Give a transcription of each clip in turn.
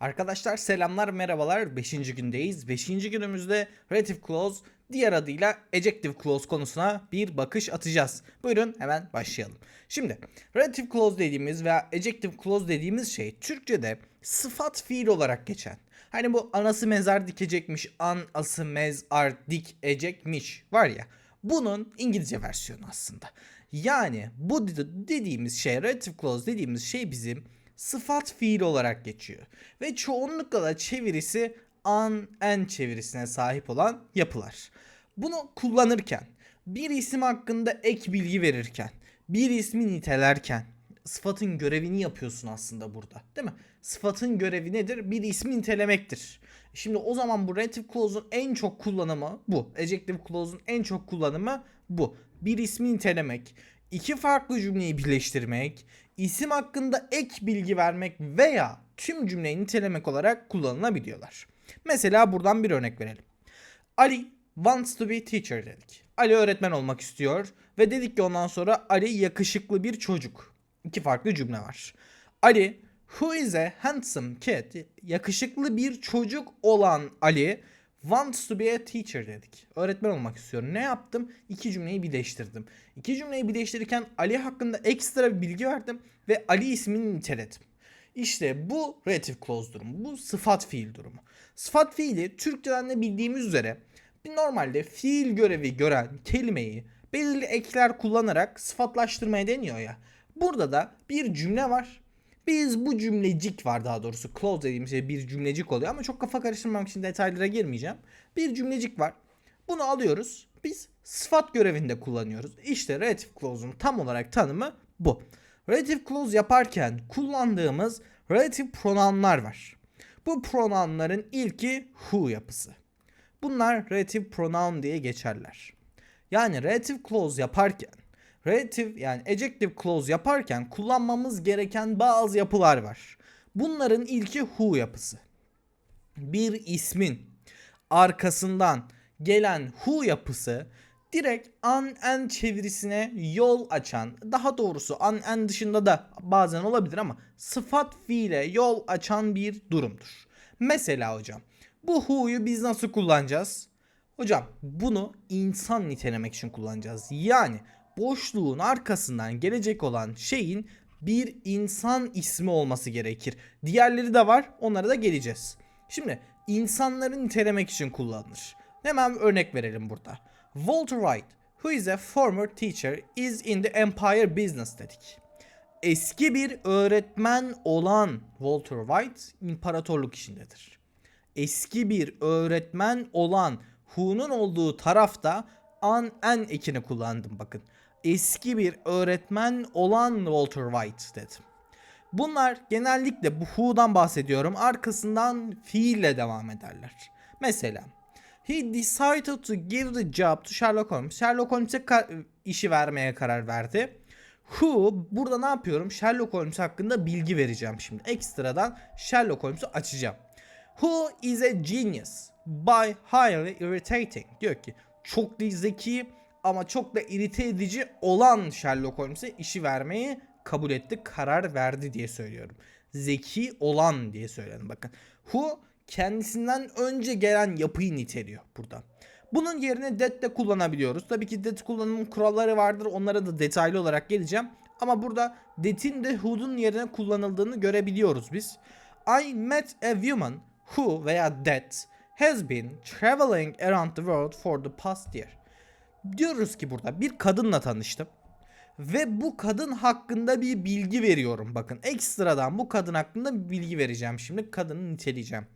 Arkadaşlar selamlar merhabalar 5. gündeyiz. 5. günümüzde relative clause diğer adıyla ejective clause konusuna bir bakış atacağız. Buyurun hemen başlayalım. Şimdi relative clause dediğimiz veya ejective clause dediğimiz şey Türkçe'de sıfat fiil olarak geçen. Hani bu anası mezar dikecekmiş, an ası mezar dikecekmiş var ya. Bunun İngilizce versiyonu aslında. Yani bu de- dediğimiz şey, relative clause dediğimiz şey bizim sıfat fiil olarak geçiyor. Ve çoğunlukla da çevirisi an en çevirisine sahip olan yapılar. Bunu kullanırken, bir isim hakkında ek bilgi verirken, bir ismi nitelerken sıfatın görevini yapıyorsun aslında burada. Değil mi? Sıfatın görevi nedir? Bir ismi nitelemektir. Şimdi o zaman bu relative clause'un en çok kullanımı bu. Adjective clause'un en çok kullanımı bu. Bir ismi nitelemek, iki farklı cümleyi birleştirmek, isim hakkında ek bilgi vermek veya tüm cümleyi nitelemek olarak kullanılabiliyorlar. Mesela buradan bir örnek verelim. Ali wants to be teacher dedik. Ali öğretmen olmak istiyor ve dedik ki ondan sonra Ali yakışıklı bir çocuk. İki farklı cümle var. Ali who is a handsome kid yakışıklı bir çocuk olan Ali wants to be a teacher dedik. Öğretmen olmak istiyorum. Ne yaptım? İki cümleyi birleştirdim. İki cümleyi birleştirirken Ali hakkında ekstra bir bilgi verdim ve Ali ismini niteledim. İşte bu relative clause durumu. Bu sıfat fiil durumu. Sıfat fiili Türkçeden de bildiğimiz üzere normalde fiil görevi gören kelimeyi belirli ekler kullanarak sıfatlaştırmaya deniyor ya. Burada da bir cümle var. Biz bu cümlecik var daha doğrusu. Clause dediğimiz şey bir cümlecik oluyor ama çok kafa karıştırmamak için detaylara girmeyeceğim. Bir cümlecik var. Bunu alıyoruz. Biz sıfat görevinde kullanıyoruz. İşte relative clause'un tam olarak tanımı bu. Relative clause yaparken kullandığımız relative pronounlar var. Bu pronounların ilki who yapısı. Bunlar relative pronoun diye geçerler. Yani relative clause yaparken, relative yani adjective clause yaparken kullanmamız gereken bazı yapılar var. Bunların ilki who yapısı. Bir ismin arkasından gelen who yapısı direkt an en çevirisine yol açan, daha doğrusu an en dışında da bazen olabilir ama sıfat fiile yol açan bir durumdur. Mesela hocam bu who'yu biz nasıl kullanacağız? Hocam bunu insan nitelemek için kullanacağız. Yani boşluğun arkasından gelecek olan şeyin bir insan ismi olması gerekir. Diğerleri de var onlara da geleceğiz. Şimdi insanları nitelemek için kullanılır. Hemen örnek verelim burada. Walter White, who is a former teacher, is in the empire business dedik. Eski bir öğretmen olan Walter White imparatorluk işindedir. Eski bir öğretmen olan who'nun olduğu tarafta an en ekini kullandım bakın. Eski bir öğretmen olan Walter White dedim. Bunlar genellikle bu who'dan bahsediyorum. Arkasından fiille devam ederler. Mesela He decided to give the job to Sherlock Holmes. Sherlock Holmes'e işi vermeye karar verdi. Who burada ne yapıyorum? Sherlock Holmes hakkında bilgi vereceğim şimdi. Ekstradan Sherlock Holmes'u açacağım. Who is a genius by highly irritating. Diyor ki çok zeki ama çok da irite edici olan Sherlock Holmes'e işi vermeyi kabul etti, karar verdi diye söylüyorum. Zeki olan diye söyledim bakın. Who kendisinden önce gelen yapıyı niteliyor burada. Bunun yerine that de kullanabiliyoruz. Tabii ki that kullanımın kuralları vardır. Onlara da detaylı olarak geleceğim. Ama burada that'in de who'nun yerine kullanıldığını görebiliyoruz biz. I met a woman who veya that has been traveling around the world for the past year. Diyoruz ki burada bir kadınla tanıştım. Ve bu kadın hakkında bir bilgi veriyorum. Bakın ekstradan bu kadın hakkında bir bilgi vereceğim şimdi. Kadını niteleyeceğim.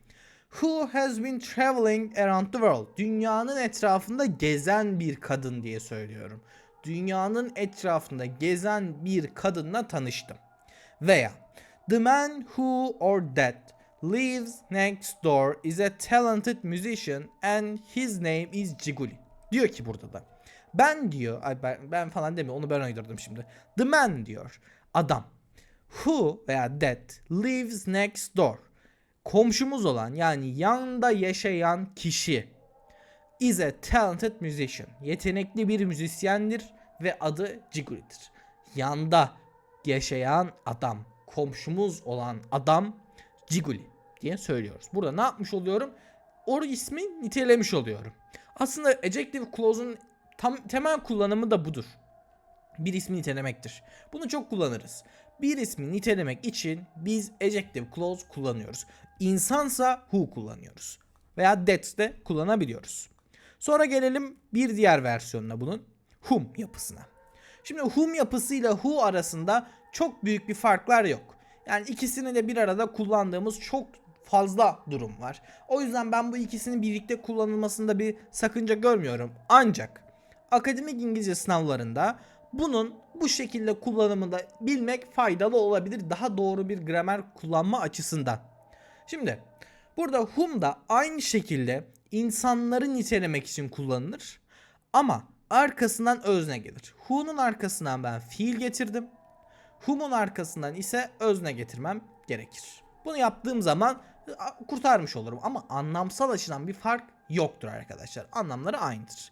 Who has been traveling around the world? Dünyanın etrafında gezen bir kadın diye söylüyorum. Dünyanın etrafında gezen bir kadınla tanıştım. Veya The man who or that lives next door is a talented musician and his name is Jiguli. Diyor ki burada da. Ben diyor, ben, ben falan demiyor onu ben uydurdum şimdi. The man diyor, adam. Who veya that lives next door. Komşumuz olan yani yanında yaşayan kişi is a talented musician. Yetenekli bir müzisyendir ve adı Jiguli'dir. Yanda yaşayan adam, komşumuz olan adam Jiguli. diye söylüyoruz. Burada ne yapmış oluyorum? O ismi nitelemiş oluyorum. Aslında adjective clause'un tam temel kullanımı da budur. Bir ismi nitelemektir. Bunu çok kullanırız. Bir ismi nitelemek için biz adjective clause kullanıyoruz. İnsansa who kullanıyoruz. Veya that de kullanabiliyoruz. Sonra gelelim bir diğer versiyonuna bunun. Whom yapısına. Şimdi whom yapısıyla who arasında çok büyük bir farklar yok. Yani ikisini de bir arada kullandığımız çok fazla durum var. O yüzden ben bu ikisinin birlikte kullanılmasında bir sakınca görmüyorum. Ancak akademik İngilizce sınavlarında bunun bu şekilde kullanımını da bilmek faydalı olabilir. Daha doğru bir gramer kullanma açısından. Şimdi burada whom da aynı şekilde insanları nitelemek için kullanılır. Ama arkasından özne gelir. Who'nun arkasından ben fiil getirdim. Whom'un arkasından ise özne getirmem gerekir. Bunu yaptığım zaman kurtarmış olurum ama anlamsal açıdan bir fark yoktur arkadaşlar. Anlamları aynıdır.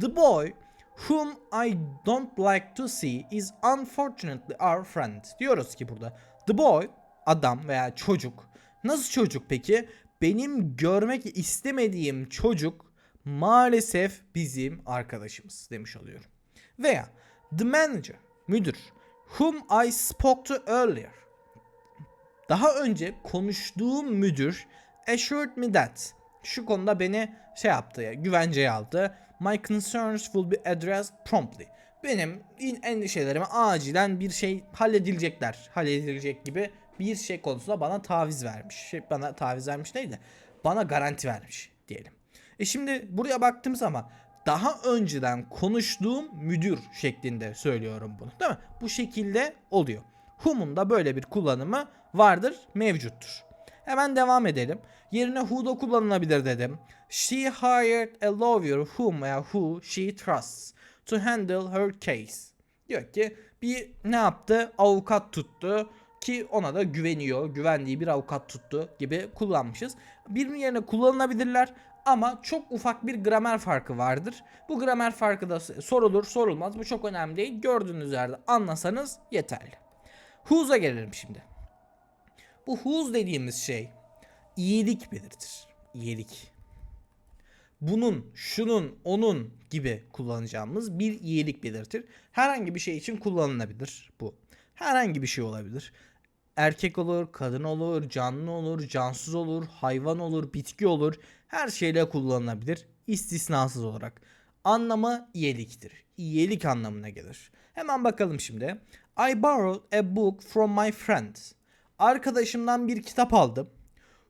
The boy whom I don't like to see is unfortunately our friend. Diyoruz ki burada the boy adam veya çocuk. Nasıl çocuk peki? Benim görmek istemediğim çocuk maalesef bizim arkadaşımız demiş oluyorum. Veya the manager müdür whom I spoke to earlier. Daha önce konuştuğum müdür assured me that şu konuda beni şey yaptı ya güvenceye aldı. My concerns will be addressed promptly. Benim endişelerime acilen bir şey halledilecekler. Halledilecek gibi bir şey konusunda bana taviz vermiş. Şey, bana taviz vermiş neydi? Bana garanti vermiş diyelim. E şimdi buraya baktığım zaman daha önceden konuştuğum müdür şeklinde söylüyorum bunu. Değil mi? Bu şekilde oluyor. Whom'un da böyle bir kullanımı vardır, mevcuttur. Hemen devam edelim. Yerine who da kullanılabilir dedim. She hired a lawyer whom veya who she trusts to handle her case. Diyor ki bir ne yaptı? Avukat tuttu ki ona da güveniyor. Güvendiği bir avukat tuttu gibi kullanmışız. Birinin yerine kullanılabilirler ama çok ufak bir gramer farkı vardır. Bu gramer farkı da sorulur sorulmaz bu çok önemli değil. Gördüğünüz yerde anlasanız yeterli. Who's'a gelelim şimdi. Bu whose dediğimiz şey iyilik belirtir. İyilik. Bunun, şunun, onun gibi kullanacağımız bir iyilik belirtir. Herhangi bir şey için kullanılabilir bu. Herhangi bir şey olabilir. Erkek olur, kadın olur, canlı olur, cansız olur, hayvan olur, bitki olur. Her şeyle kullanılabilir istisnasız olarak. Anlamı iyiliktir. İyilik anlamına gelir. Hemen bakalım şimdi. I borrowed a book from my friend. Arkadaşımdan bir kitap aldım.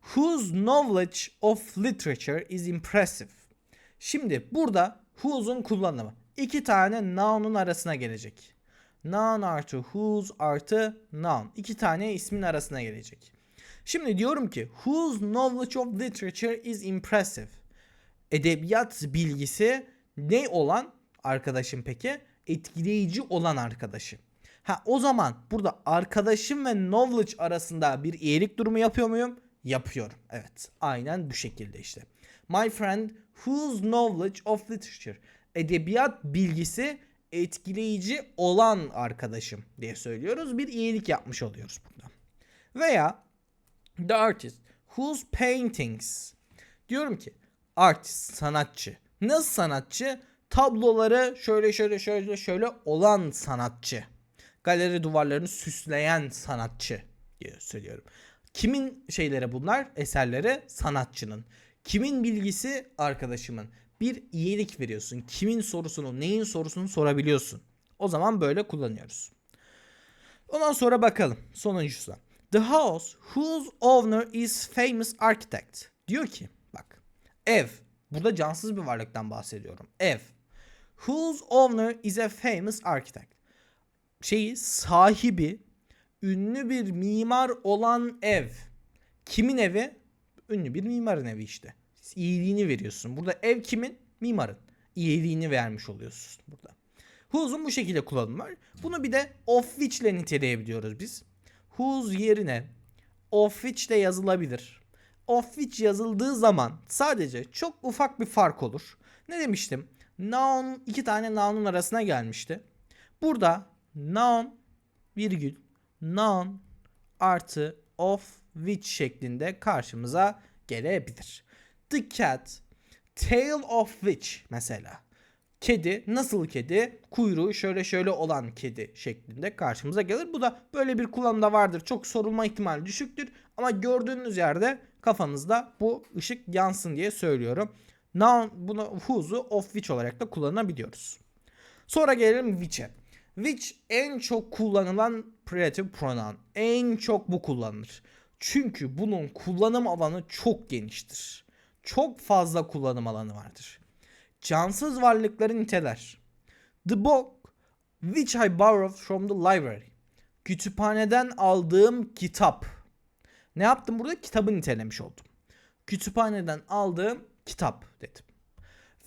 Whose knowledge of literature is impressive. Şimdi burada whose'un kullanımı. İki tane noun'un arasına gelecek. Noun artı whose artı noun. İki tane ismin arasına gelecek. Şimdi diyorum ki whose knowledge of literature is impressive. Edebiyat bilgisi ne olan arkadaşım peki? Etkileyici olan arkadaşım. Ha o zaman burada arkadaşım ve knowledge arasında bir iyilik durumu yapıyor muyum? Yapıyorum. Evet. Aynen bu şekilde işte. My friend whose knowledge of literature. Edebiyat bilgisi etkileyici olan arkadaşım diye söylüyoruz. Bir iyilik yapmış oluyoruz burada. Veya the artist whose paintings. Diyorum ki artist sanatçı. Nasıl sanatçı? Tabloları şöyle şöyle şöyle şöyle olan sanatçı galeri duvarlarını süsleyen sanatçı diye söylüyorum. Kimin şeyleri bunlar? Eserleri sanatçının. Kimin bilgisi? Arkadaşımın. Bir iyilik veriyorsun. Kimin sorusunu, neyin sorusunu sorabiliyorsun. O zaman böyle kullanıyoruz. Ondan sonra bakalım sonuncusu. The house whose owner is famous architect. Diyor ki bak ev. Burada cansız bir varlıktan bahsediyorum. Ev. Whose owner is a famous architect şeyi sahibi ünlü bir mimar olan ev. Kimin evi? Ünlü bir mimarın evi işte. İyiliğini veriyorsun. Burada ev kimin? Mimarın. İyiliğini vermiş oluyorsun burada. Whose'un bu şekilde kullanımı var. Bunu bir de of which ile niteleyebiliyoruz biz. Whose yerine of which de yazılabilir. Of which yazıldığı zaman sadece çok ufak bir fark olur. Ne demiştim? Noun iki tane noun'un arasına gelmişti. Burada noun virgül noun artı of which şeklinde karşımıza gelebilir. The cat, tail of which mesela. Kedi nasıl kedi? Kuyruğu şöyle şöyle olan kedi şeklinde karşımıza gelir. Bu da böyle bir kullanımda vardır. Çok sorulma ihtimali düşüktür. Ama gördüğünüz yerde kafanızda bu ışık yansın diye söylüyorum. Noun bunu who'su of which olarak da kullanabiliyoruz. Sonra gelelim which'e. Which en çok kullanılan predative pronoun. En çok bu kullanılır. Çünkü bunun kullanım alanı çok geniştir. Çok fazla kullanım alanı vardır. Cansız varlıkları niteler. The book which I borrowed from the library. Kütüphaneden aldığım kitap. Ne yaptım burada? Kitabı nitelemiş oldum. Kütüphaneden aldığım kitap dedim.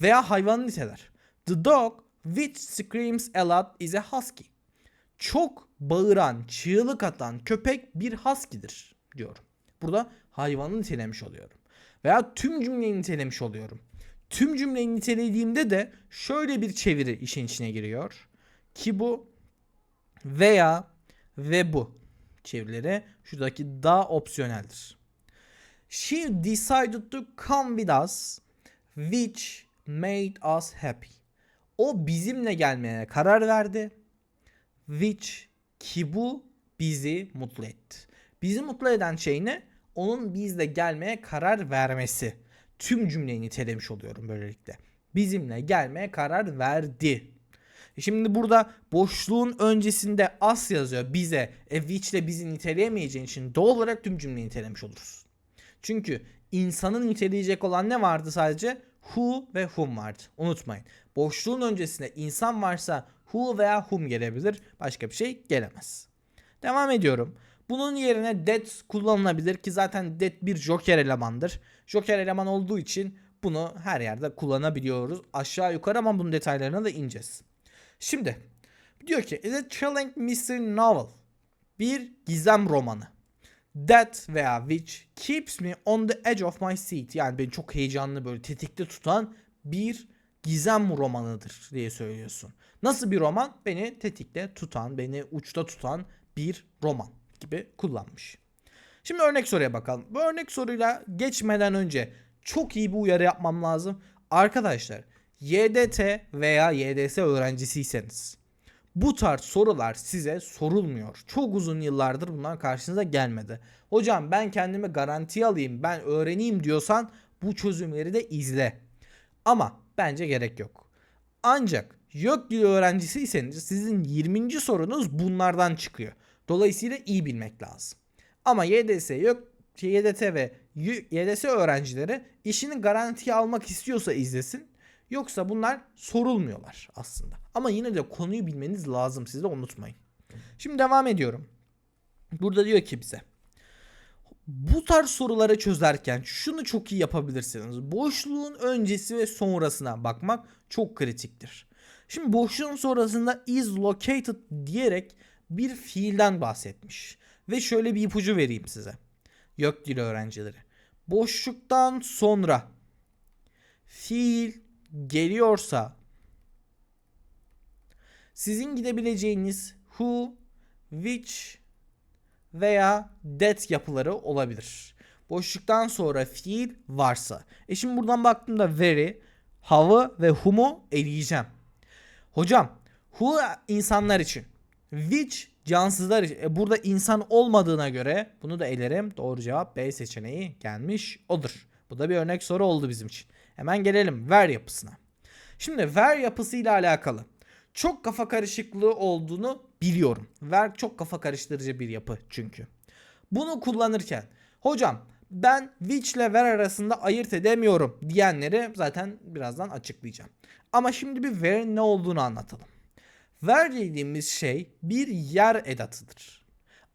Veya hayvan niteler. The dog which screams a lot is a husky. Çok bağıran, çığlık atan köpek bir husky'dir diyorum. Burada hayvanı nitelemiş oluyorum. Veya tüm cümleyi nitelemiş oluyorum. Tüm cümleyi nitelediğimde de şöyle bir çeviri işin içine giriyor. Ki bu veya ve bu çevirileri şuradaki da opsiyoneldir. She decided to come with us which made us happy. O bizimle gelmeye karar verdi. Which ki bu bizi mutlu etti. Bizi mutlu eden şey ne? Onun bizle gelmeye karar vermesi. Tüm cümleyi nitelemiş oluyorum böylelikle. Bizimle gelmeye karar verdi. E Şimdi burada boşluğun öncesinde as yazıyor bize. E which ile bizi niteleyemeyeceğin için doğal olarak tüm cümleyi nitelemiş oluruz. Çünkü insanın niteleyecek olan ne vardı sadece? Who ve whom vardı. Unutmayın. Boşluğun öncesinde insan varsa who veya whom gelebilir. Başka bir şey gelemez. Devam ediyorum. Bunun yerine that kullanılabilir ki zaten that bir joker elemandır. Joker eleman olduğu için bunu her yerde kullanabiliyoruz. Aşağı yukarı ama bunun detaylarına da ineceğiz. Şimdi diyor ki is a thrilling mystery novel. Bir gizem romanı. That veya which keeps me on the edge of my seat. Yani beni çok heyecanlı böyle tetikte tutan bir gizem romanıdır diye söylüyorsun. Nasıl bir roman? Beni tetikte tutan, beni uçta tutan bir roman gibi kullanmış. Şimdi örnek soruya bakalım. Bu örnek soruyla geçmeden önce çok iyi bir uyarı yapmam lazım. Arkadaşlar YDT veya YDS öğrencisiyseniz bu tarz sorular size sorulmuyor. Çok uzun yıllardır bunlar karşınıza gelmedi. Hocam ben kendimi garantiye alayım, ben öğreneyim diyorsan bu çözümleri de izle. Ama bence gerek yok. Ancak yok dil öğrencisiyseniz sizin 20. sorunuz bunlardan çıkıyor. Dolayısıyla iyi bilmek lazım. Ama YDS yok YDT ve YDS öğrencileri işini garantiye almak istiyorsa izlesin. Yoksa bunlar sorulmuyorlar aslında. Ama yine de konuyu bilmeniz lazım siz de unutmayın. Şimdi devam ediyorum. Burada diyor ki bize. Bu tarz soruları çözerken şunu çok iyi yapabilirsiniz. Boşluğun öncesi ve sonrasına bakmak çok kritiktir. Şimdi boşluğun sonrasında is located diyerek bir fiilden bahsetmiş. Ve şöyle bir ipucu vereyim size. Yok dil öğrencileri. Boşluktan sonra fiil geliyorsa sizin gidebileceğiniz who, which veya that yapıları olabilir. Boşluktan sonra fiil varsa. E şimdi buradan baktığımda very, how'ı ve whom'u eleyeceğim. Hocam who insanlar için. Which cansızlar için. E burada insan olmadığına göre bunu da elerim. Doğru cevap B seçeneği gelmiş olur. Bu da bir örnek soru oldu bizim için. Hemen gelelim ver yapısına. Şimdi ver yapısıyla alakalı çok kafa karışıklığı olduğunu biliyorum. Ver çok kafa karıştırıcı bir yapı çünkü. Bunu kullanırken hocam ben which ile ver arasında ayırt edemiyorum diyenleri zaten birazdan açıklayacağım. Ama şimdi bir ver ne olduğunu anlatalım. Ver dediğimiz şey bir yer edatıdır.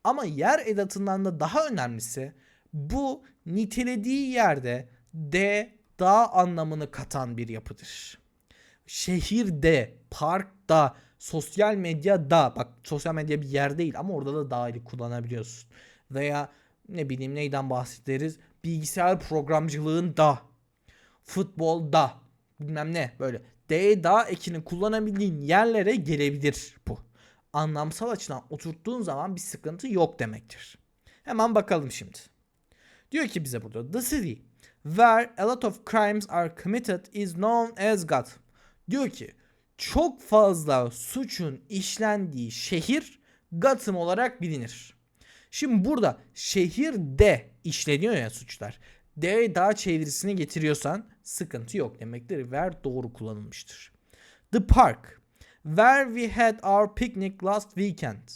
Ama yer edatından da daha önemlisi bu nitelediği yerde de dağ anlamını katan bir yapıdır. Şehirde, parkta, sosyal medyada bak sosyal medya bir yer değil ama orada da dahili kullanabiliyorsun. Veya ne bileyim neyden bahsederiz bilgisayar programcılığında, futbolda bilmem ne böyle D da ekini kullanabildiğin yerlere gelebilir bu. Anlamsal açıdan oturttuğun zaman bir sıkıntı yok demektir. Hemen bakalım şimdi. Diyor ki bize burada the city where a lot of crimes are committed is known as Gotham. Diyor ki çok fazla suçun işlendiği şehir Gotham olarak bilinir. Şimdi burada şehirde işleniyor ya suçlar. D daha çevirisini getiriyorsan sıkıntı yok demektir. Where doğru kullanılmıştır. The park where we had our picnic last weekend.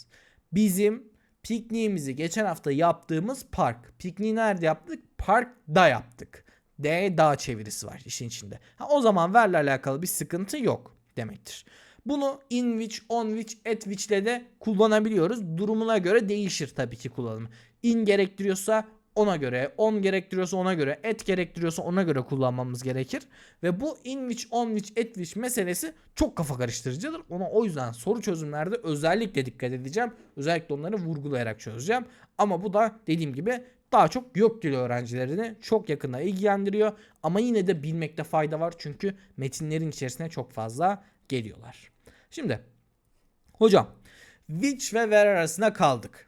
Bizim pikniğimizi geçen hafta yaptığımız park. Pikniği nerede yaptık? Parkda yaptık. D daha çevirisi var işin içinde. Ha, o zaman where'le alakalı bir sıkıntı yok demektir. Bunu in which, on which, at which ile de kullanabiliyoruz. Durumuna göre değişir tabii ki kullanımı. In gerektiriyorsa ona göre, on gerektiriyorsa ona göre, et gerektiriyorsa ona göre kullanmamız gerekir. Ve bu in which, on which, at which meselesi çok kafa karıştırıcıdır. Ona o yüzden soru çözümlerde özellikle dikkat edeceğim. Özellikle onları vurgulayarak çözeceğim. Ama bu da dediğim gibi daha çok yok dili öğrencilerini çok yakında ilgilendiriyor. Ama yine de bilmekte fayda var. Çünkü metinlerin içerisine çok fazla geliyorlar. Şimdi hocam which ve where arasında kaldık.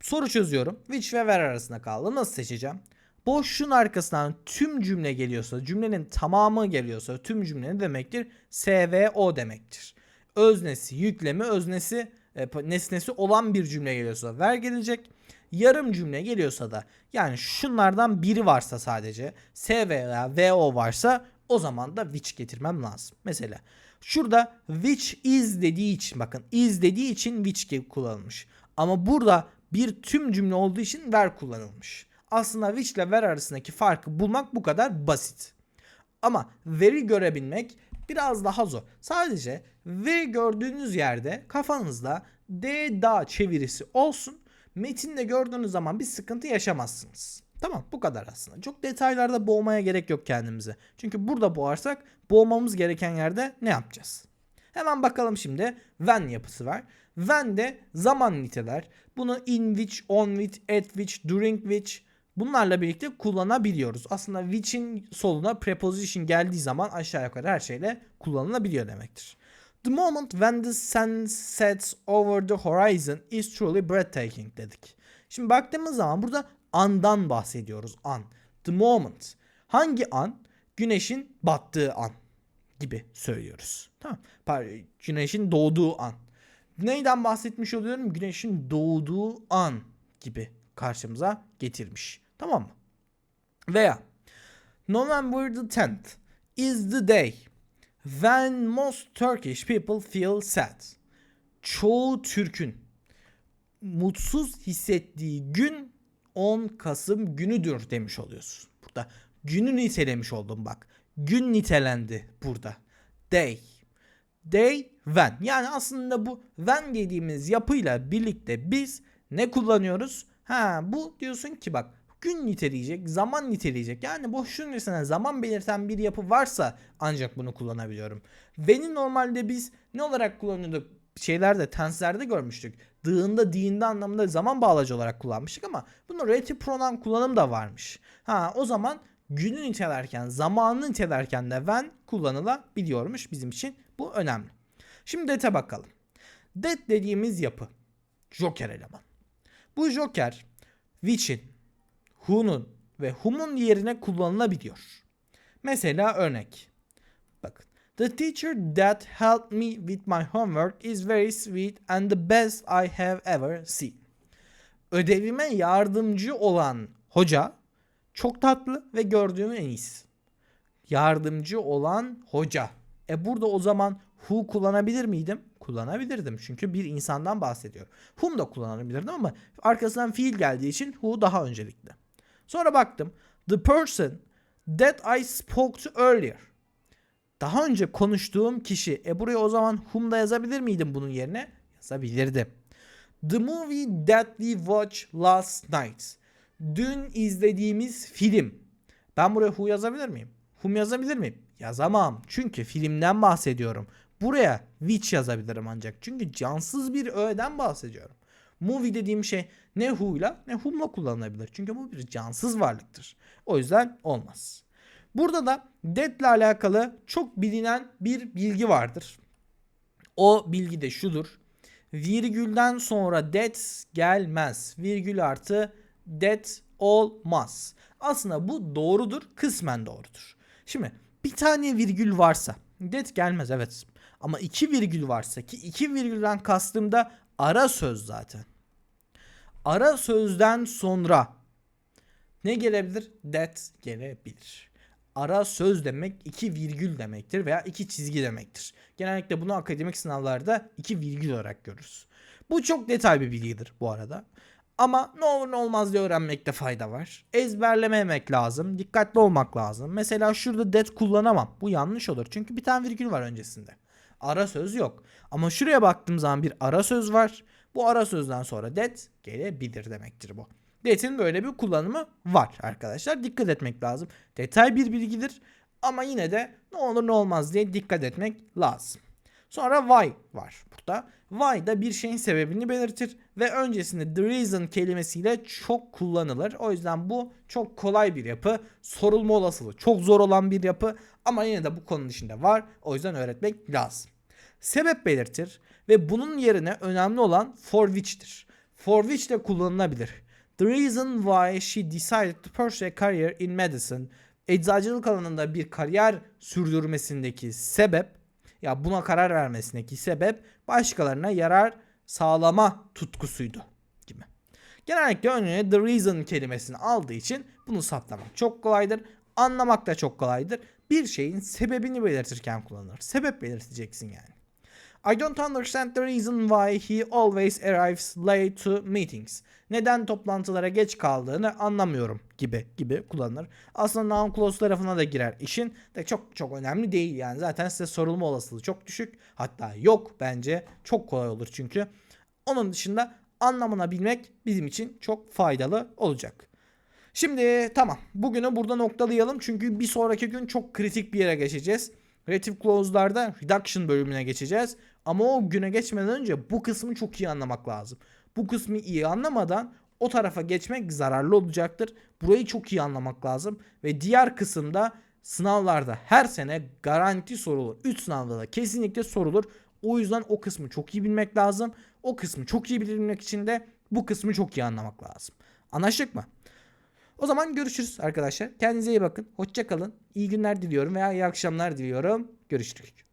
Soru çözüyorum. Which ve where arasında kaldı. Nasıl seçeceğim? Boşluğun arkasından tüm cümle geliyorsa, cümlenin tamamı geliyorsa tüm cümle ne demektir? S ve O demektir. Öznesi, yüklemi, öznesi, e, nesnesi olan bir cümle geliyorsa ver gelecek. Yarım cümle geliyorsa da yani şunlardan biri varsa sadece S veya VO varsa o zaman da which getirmem lazım. Mesela şurada which is dediği için bakın is dediği için which kullanılmış. Ama burada bir tüm cümle olduğu için where kullanılmış. Aslında which ile where arasındaki farkı bulmak bu kadar basit. Ama veri görebilmek biraz daha zor. Sadece veri gördüğünüz yerde kafanızda D da çevirisi olsun. Metinde gördüğünüz zaman bir sıkıntı yaşamazsınız. Tamam bu kadar aslında. Çok detaylarda boğmaya gerek yok kendimize. Çünkü burada boğarsak boğmamız gereken yerde ne yapacağız? Hemen bakalım şimdi when yapısı var. When de zaman niteler. Bunu in which, on which, at which, during which bunlarla birlikte kullanabiliyoruz. Aslında which'in soluna preposition geldiği zaman aşağı yukarı her şeyle kullanılabiliyor demektir. The moment when the sun sets over the horizon is truly breathtaking dedik. Şimdi baktığımız zaman burada andan bahsediyoruz. An. The moment. Hangi an? Güneşin battığı an gibi söylüyoruz. Tamam. Güneşin doğduğu an. Neyden bahsetmiş oluyorum? Güneşin doğduğu an gibi karşımıza getirmiş. Tamam mı? Veya November the 10th is the day when most Turkish people feel sad. Çoğu Türk'ün mutsuz hissettiği gün 10 Kasım günüdür demiş oluyorsun. Burada günü nitelemiş oldum bak. Gün nitelendi burada. Day. Day when. Yani aslında bu when dediğimiz yapıyla birlikte biz ne kullanıyoruz? Ha bu diyorsun ki bak gün niteleyecek, zaman niteleyecek. Yani boşluğun öncesine zaman belirten bir yapı varsa ancak bunu kullanabiliyorum. When'i normalde biz ne olarak kullanıyorduk? Şeylerde, tenslerde görmüştük. Dığında, dinde anlamında zaman bağlacı olarak kullanmıştık ama bunun relative pronoun kullanım da varmış. Ha o zaman günü nitelerken, zamanı nitelerken de when kullanılabiliyormuş bizim için. Bu önemli. Şimdi dete bakalım. Det dediğimiz yapı. Joker eleman. Bu Joker which'in, who'nun ve whom'un yerine kullanılabiliyor. Mesela örnek. Bakın. The teacher that helped me with my homework is very sweet and the best I have ever seen. Ödevime yardımcı olan hoca çok tatlı ve gördüğüm en iyisi. Yardımcı olan hoca. E burada o zaman who kullanabilir miydim? Kullanabilirdim. Çünkü bir insandan bahsediyorum. Whom da kullanabilirdim ama arkasından fiil geldiği için who daha öncelikli. Sonra baktım. The person that I spoke to earlier. Daha önce konuştuğum kişi. E buraya o zaman whom da yazabilir miydim bunun yerine? Yazabilirdim. The movie that we watched last night. Dün izlediğimiz film. Ben buraya who yazabilir miyim? Whom yazabilir miyim? Yazamam. Çünkü filmden bahsediyorum. Buraya which yazabilirim ancak. Çünkü cansız bir öğeden bahsediyorum. Movie dediğim şey ne who'yla ne whom'la kullanılabilir. Çünkü bu bir cansız varlıktır. O yüzden olmaz. Burada da ile alakalı çok bilinen bir bilgi vardır. O bilgi de şudur. Virgülden sonra that gelmez. Virgül artı that olmaz. Aslında bu doğrudur, kısmen doğrudur. Şimdi bir tane virgül varsa that gelmez evet. Ama iki virgül varsa ki iki virgülden kastım da ara söz zaten. Ara sözden sonra ne gelebilir? That gelebilir. Ara söz demek iki virgül demektir veya iki çizgi demektir. Genellikle bunu akademik sınavlarda iki virgül olarak görürüz. Bu çok detay bir bilgidir bu arada. Ama ne olur ne olmaz diye öğrenmekte fayda var. Ezberlememek lazım. Dikkatli olmak lazım. Mesela şurada that kullanamam. Bu yanlış olur. Çünkü bir tane virgül var öncesinde. Ara söz yok. Ama şuraya baktığım zaman bir ara söz var. Bu ara sözden sonra that gelebilir demektir bu. That'in böyle bir kullanımı var arkadaşlar. Dikkat etmek lazım. Detay bir bilgidir. Ama yine de ne olur ne olmaz diye dikkat etmek lazım. Sonra why var burada. Why da bir şeyin sebebini belirtir ve öncesinde the reason kelimesiyle çok kullanılır. O yüzden bu çok kolay bir yapı. Sorulma olasılığı çok zor olan bir yapı ama yine de bu konunun içinde var. O yüzden öğretmek lazım. Sebep belirtir ve bunun yerine önemli olan for which'tir. For which de kullanılabilir. The reason why she decided to pursue a career in medicine eczacılık alanında bir kariyer sürdürmesindeki sebep ya buna karar vermesindeki sebep başkalarına yarar sağlama tutkusuydu gibi. Genellikle önüne the reason kelimesini aldığı için bunu saptamak çok kolaydır. Anlamak da çok kolaydır. Bir şeyin sebebini belirtirken kullanılır. Sebep belirteceksin yani. I don't understand the reason why he always arrives late to meetings. Neden toplantılara geç kaldığını anlamıyorum gibi gibi kullanılır. Aslında noun clause tarafına da girer işin de çok çok önemli değil yani. Zaten size sorulma olasılığı çok düşük. Hatta yok bence. Çok kolay olur çünkü. Onun dışında anlamına bilmek bizim için çok faydalı olacak. Şimdi tamam. Bugünü burada noktalayalım. Çünkü bir sonraki gün çok kritik bir yere geçeceğiz. Relative clause'larda reduction bölümüne geçeceğiz. Ama o güne geçmeden önce bu kısmı çok iyi anlamak lazım. Bu kısmı iyi anlamadan o tarafa geçmek zararlı olacaktır. Burayı çok iyi anlamak lazım. Ve diğer kısımda sınavlarda her sene garanti sorulur. 3 sınavda da kesinlikle sorulur. O yüzden o kısmı çok iyi bilmek lazım. O kısmı çok iyi bilmek için de bu kısmı çok iyi anlamak lazım. Anlaştık mı? O zaman görüşürüz arkadaşlar. Kendinize iyi bakın. Hoşça kalın. İyi günler diliyorum veya iyi akşamlar diliyorum. Görüşürüz.